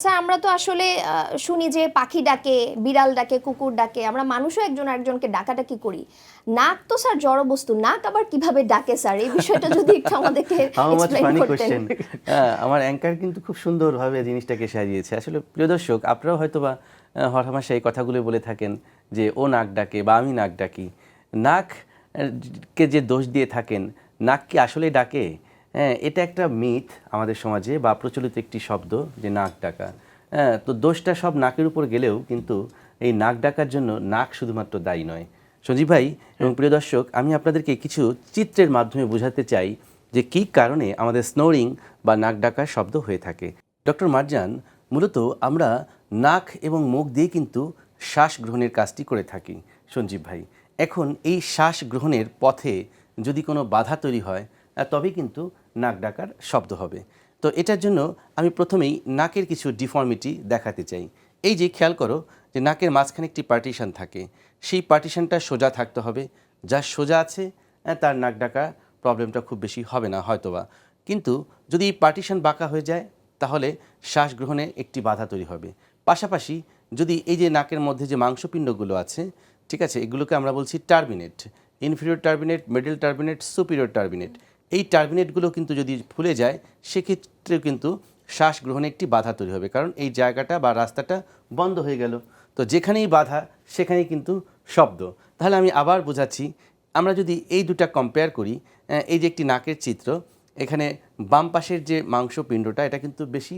Sir আমরা তো আসলে শুনি যে পাখি ডাকে বিড়াল ডাকে কুকুর ডাকে আমরা মানুষও একজন আরেকজনকে ডাকাডাকি করি? নাক তো স্যার জড় বস্তু নাক আবার কীভাবে ডাকে স্যার? এই বিষয়টা যদি একটু আমাদেরকে ফানি করতেন। কোশ্চেন আমার অ্যাঙ্কার কিন্তু খুব সুন্দরভাবে জিনিসটাকে সাজিয়েছে। আসলে প্রিয় দর্শক আপনারাও হয়তো বা হরহামাশা এই কথাগুলো বলে থাকেন যে ও নাক ডাকে বা আমি নাক ডাকি। নাক কে যে দোষ দিয়ে থাকেন নাক কি আসলে ডাকে? হ্যাঁ এটা একটা মিথ আমাদের সমাজে বা প্রচলিত একটি শব্দ যে নাক ডাকা। হ্যাঁ তো দোষটা সব নাকের উপর গেলেও কিন্তু এই নাক ডাকার জন্য নাক শুধুমাত্র দায়ী নয়। সঞ্জীব ভাই এবং প্রিয় দর্শক, আমি আপনাদেরকে কিছু চিত্রের মাধ্যমে বোঝাতে চাই যে কী কারণে আমাদের স্নোরিং বা নাক ডাকার শব্দ হয়ে থাকে। ডক্টর মারজান, মূলত আমরা নাক এবং মুখ দিয়ে কিন্তু শ্বাস গ্রহণের কাজটি করে থাকি, সঞ্জীব ভাই। এখন এই শ্বাস গ্রহণের পথে যদি কোনো বাধা তৈরি হয় তবেই কিন্তু নাক ডাকার শব্দ হবে। তো এটার জন্য আমি প্রথমেই নাকের কিছু ডিফর্মিটি দেখাতে চাই। এই যে খেয়াল করো যে নাকের মাঝখানে একটি পার্টিশন থাকে। সেই পার্টিশনটা সোজা থাকতে হবে। যা সোজা আছে তার নাক ডাকা প্রবলেমটা খুব বেশি হবে না, হয়তোবা। কিন্তু যদি এই পার্টিশন বাঁকা হয়ে যায়, তাহলে শ্বাস গ্রহণে একটি বাধা তৈরি হবে। পাশাপাশি যদি এই যে নাকের মধ্যে যে মাংসপিণ্ডগুলো আছে, ঠিক আছে, এগুলোকে আমরা বলছি turbinate inferior turbinate middle turbinate superior turbinate এই টার্মিনেটগুলো কিন্তু যদি ফুলে যায় সেক্ষেত্রে কিন্তু শ্বাস গ্রহণে একটি বাধা তৈরি হবে। কারণ এই জায়গাটা বা রাস্তাটা বন্ধ হয়ে গেল। তো যেখানেই বাধা সেখানেই কিন্তু শব্দ। তাহলে আমি আবার বোঝাচ্ছি আমরা যদি এই দুটা কম্পেয়ার করি এই যে একটি নাকের চিত্র এখানে বাম পাশের যে মাংসপিণ্ডটা এটা কিন্তু বেশি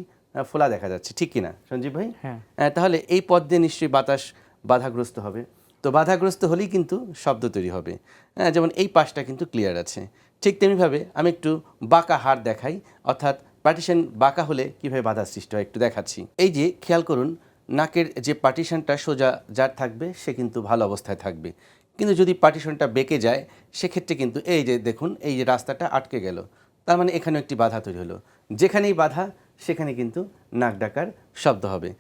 ফোলা দেখা যাচ্ছে। ঠিক কিনা সঞ্জীব ভাই? হ্যাঁ। তাহলে এই পথ দিয়ে নিশ্চয়ই বাতাস বাধাগ্রস্ত হবে। তো বাধাগ্রস্ত হলেই কিন্তু শব্দ তৈরি হবে। হ্যাঁ, যেমন এই পাশটা কিন্তু ক্লিয়ার আছে। ঠিক তেমনিভাবে আমি একটু বাঁকা হাড় দেখাই অর্থাৎ পার্টিশন বাঁকা হলে কীভাবে বাধা সৃষ্টি হয় একটু দেখাচ্ছি। এই যে খেয়াল করুন নাকের যে পার্টিশনটা সোজা যার থাকবে সে কিন্তু ভালো অবস্থায় থাকবে। কিন্তু যদি পার্টিশনটা বেঁকে যায় সেক্ষেত্রে কিন্তু এই যে দেখুন এই যে রাস্তাটা আটকে গেল। তার মানে এখানেও একটি বাধা তৈরি হলো। যেখানেই বাধা সেখানে কিন্তু নাক ডাকার শব্দ হবে।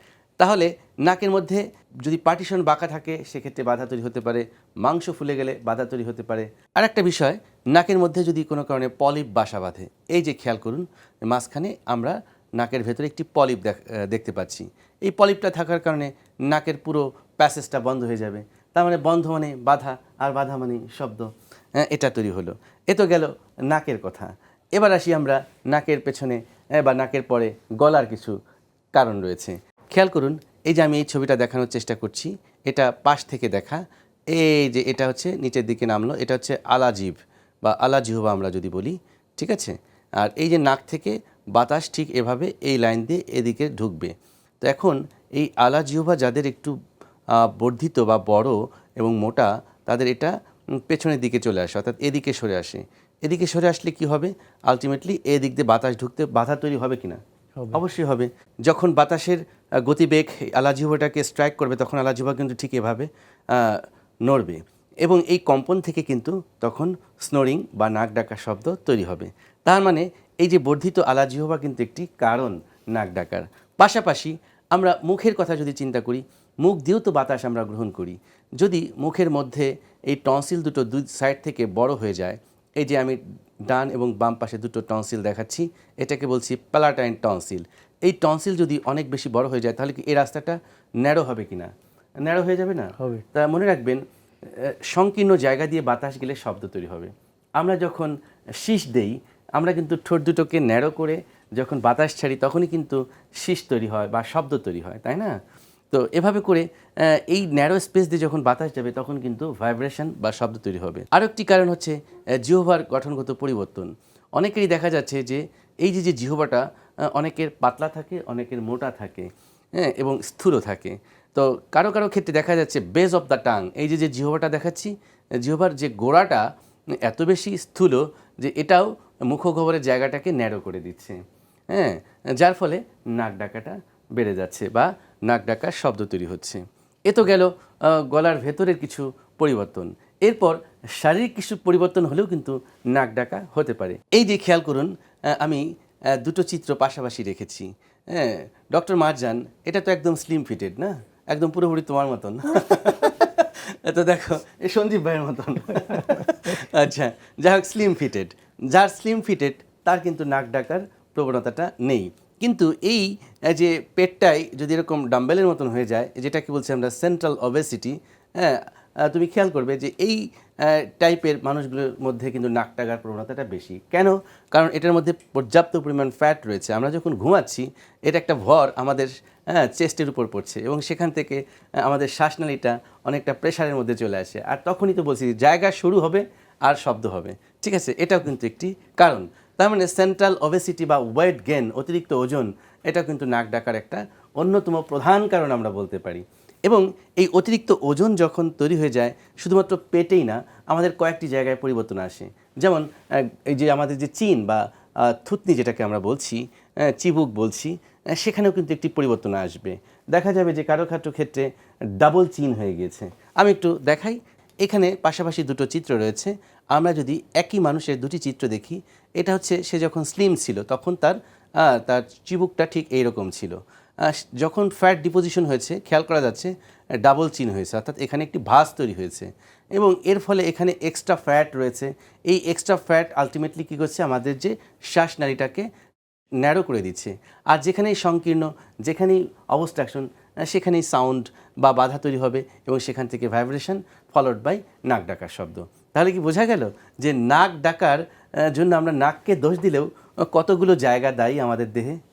তাহলে নাকের মধ্যে যদি পার্টিশন বাঁকা থাকে সেক্ষেত্রে বাধা তৈরি হতে পারে মাংস ফুলে গেলে বাধা তৈরি হতে পারে। আর একটা বিষয় নাকের মধ্যে যদি কোনো কারণে পলিপ বাসা বাঁধে এই যে খেয়াল করুন মাঝখানে আমরা নাকের ভেতরে একটি পলিপ দেখ- দেখতে পাচ্ছি। এই পলিপটা থাকার কারণে নাকের পুরো প্যাসেজটা বন্ধ হয়ে যাবে। তার মানে বন্ধ মানে বাধা আর বাধা মানে শব্দ। হ্যাঁ, এটা তৈরি হলো। এ তো গেল নাকের কথা। এবার আসি আমরা নাকের পেছনে বা নাকের পরে গলার কিছু কারণ রয়েছে। খেয়াল করুন এই যে আমি এই ছবিটা দেখানোর চেষ্টা করছি, এটা পাশ থেকে দেখা। এই যে এটা হচ্ছে নিচের দিকে নামলো, এটা হচ্ছে আলাজিব বা আলাজিহবা আমরা যদি বলি, ঠিক আছে? আর এই যে নাক থেকে বাতাস ঠিক এভাবে এই লাইন দিয়ে এদিকে ঢুকবে। তো এখন এই আলাজিহবা যাদের একটু বর্ধিত বা বড় এবং মোটা, তাদের এটা পেছনের দিকে চলে আসে, অর্থাৎ এদিকে সরে আসে। এদিকে সরে আসলে কি হবে? আলটিমেটলি এদিক দিয়ে বাতাস ঢুকতে বাধা তৈরি হবে কিনা? অবশ্যই হবে। যখন বাতাসের গতিবেগ আলাজিহবাটাকে স্ট্রাইক করবে, তখন আলাজিহবা কিন্তু ঠিক এভাবে নড়বে। এবং এই কম্পন থেকে কিন্তু তখন স্নোরিং বা নাক ডাকা শব্দ তৈরি হবে। তার মানে এই যে বর্ধিত আলাজিহবা কিন্তু একটি কারণ নাক ডাকার। পাশাপাশি আমরা মুখের কথা যদি চিন্তা করি, মুখ দিয়েও তো বাতাস আমরা গ্রহণ করি। যদি মুখের মধ্যে এই টনসিল দুটো দুই সাইড থেকে বড় হয়ে যায় এই যে আমি ডান এবং বাম পাশে দুটো টনসিল দেখাচ্ছি এটাকে বলছি প্যালাটাইন টনসিল এই টনসিল যদি অনেক বেশি বড় হয়ে যায় তাহলে কি এই রাস্তাটা ন্যারো হবে কি না ন্যারো হয়ে যাবে না? হবে। তা মনে রাখবেন সংকীর্ণ জায়গা দিয়ে বাতাস গেলে শব্দ তৈরি হবে। আমরা যখন শীষ দেই আমরা কিন্তু ঠোঁট দুটোকে ন্যারো করে যখন বাতাস ছাড়ি তখনই কিন্তু শীষ তৈরি হয় বা শব্দ তৈরি হয় তাই না? তো এভাবে করে এই ন্যারো স্পেস দিয়ে যখন বাতাস যাবে তখন কিন্তু ভাইব্রেশন বা শব্দ তৈরি হবে। আরও একটি কারণ হচ্ছে জিহ্বার গঠনগত পরিবর্তন। অনেকেরই দেখা যাচ্ছে যে এই যে যে জিহ্বাটা আহ, অনেকের পাতলা থাকে অনেকের মোটা থাকে হ্যাঁ এবং স্থূল থাকে। তো কারও কারও ক্ষেত্রে দেখা যাচ্ছে বেজ অফ দ্য টাং এই যে যে জিহ্বাটা দেখাচ্ছি জিহ্বার যে গোড়াটা এত বেশি স্থূল যে এটাও মুখগহ্বরের জায়গাটাকে ন্যারো করে দিচ্ছে হ্যাঁ যার ফলে নাক ডাকাটা বেড়ে যাচ্ছে বা নাক ডাকার শব্দ তৈরি হচ্ছে। এ তো গেল গলার ভেতরের কিছু পরিবর্তন। এরপর শারীরিক কিছু পরিবর্তন হলেও কিন্তু নাক ডাকা হতে পারে। এই যে খেয়াল করুন আমি দুটো চিত্র পাশাপাশি রেখেছি। হ্যাঁ ডক্টর মারজান, এটা তো একদম স্লিম ফিটেড না? একদম পুরোপুরি তোমার মতন। তো দেখো, এ সঞ্জীব ভাইয়ের মতন। আচ্ছা যাই হোক স্লিম ফিটেড যার স্লিম ফিটেড তার কিন্তু নাক ডাকার প্রবণতাটা নেই। কিন্তু এই যে পেটটাই যদি এরকম ডাম্বেলের মতন হয়ে যায় যেটাকে বলছি আমরা সেন্ট্রাল অবেসিটি হ্যাঁ তুমি খেয়াল করবে যে এই টাইপের মানুষগুলোর মধ্যে কিন্তু নাক টাকার প্রবণতাটা বেশি। কেন? কারণ এটার মধ্যে পর্যাপ্ত পরিমাণ ফ্যাট রয়েছে। আমরা যখন ঘুমাচ্ছি, এটা একটা ভর আমাদের হ্যাঁ চেস্টের উপর পড়ছে এবং সেখান থেকে আমাদের শ্বাসনালীটা অনেকটা প্রেশারের মধ্যে চলে আসে। আর তখনই তো বলছি জায়গা শুরু হবে আর শব্দ হবে। ঠিক আছে? এটাও কিন্তু একটি কারণ। তার মানে সেন্ট্রাল ওবেসিটি বা ওয়েট গেন অতিরিক্ত ওজন, এটা কিন্তু নাক ডাকার একটা অন্যতম প্রধান কারণ আমরা বলতে পারি। এবং এই অতিরিক্ত ওজন যখন তৈরি হয়ে যায়, শুধুমাত্র পেটেই না, আমাদের কয়েকটি জায়গায় পরিবর্তন আসে। যেমন এই যে আমাদের যে চিন বা থুতনি যেটাকে আমরা বলছি চিবুক বলছি সেখানেও কিন্তু একটি পরিবর্তন আসবে। দেখা যাবে যে কারও ক্ষেত্রে ডাবল চিন হয়ে গিয়েছে। আমি একটু দেখাই। এখানে পাশাপাশি দুটো চিত্র রয়েছে। আমরা যদি একই মানুষের দুটি চিত্র দেখি, এটা হচ্ছে সে যখন স্লিম ছিল, তখন তার তার চিবুকটা ঠিক এইরকম ছিল। যখন ফ্যাট ডিপোজিশন হয়েছে, খেয়াল করা যাচ্ছে ডাবল চিন হয়েছে, অর্থাৎ এখানে একটি ভাস তৈরি হয়েছে। এবং এর ফলে এখানে এক্সট্রা ফ্যাট রয়েছে। এই এক্সট্রা ফ্যাট আলটিমেটলি কী করছে? আমাদের যে শ্বাসনালীটাকে ন্যারো করে দিচ্ছে। আর যেখানেই সংকীর্ণ, যেখানেই অবস্ট্রাকশন সেখানেই সাউন্ড বা বাধা তৈরি হবে এবং সেখান থেকে ভাইব্রেশন ফলোড বাই নাক ডাকার শব্দ। তাহলে কি বোঝা গেল যে নাক ডাকার জন্য আমরা নাককে দোষ দিলেও কতগুলো জায়গা দায়ী আমাদের দেহে?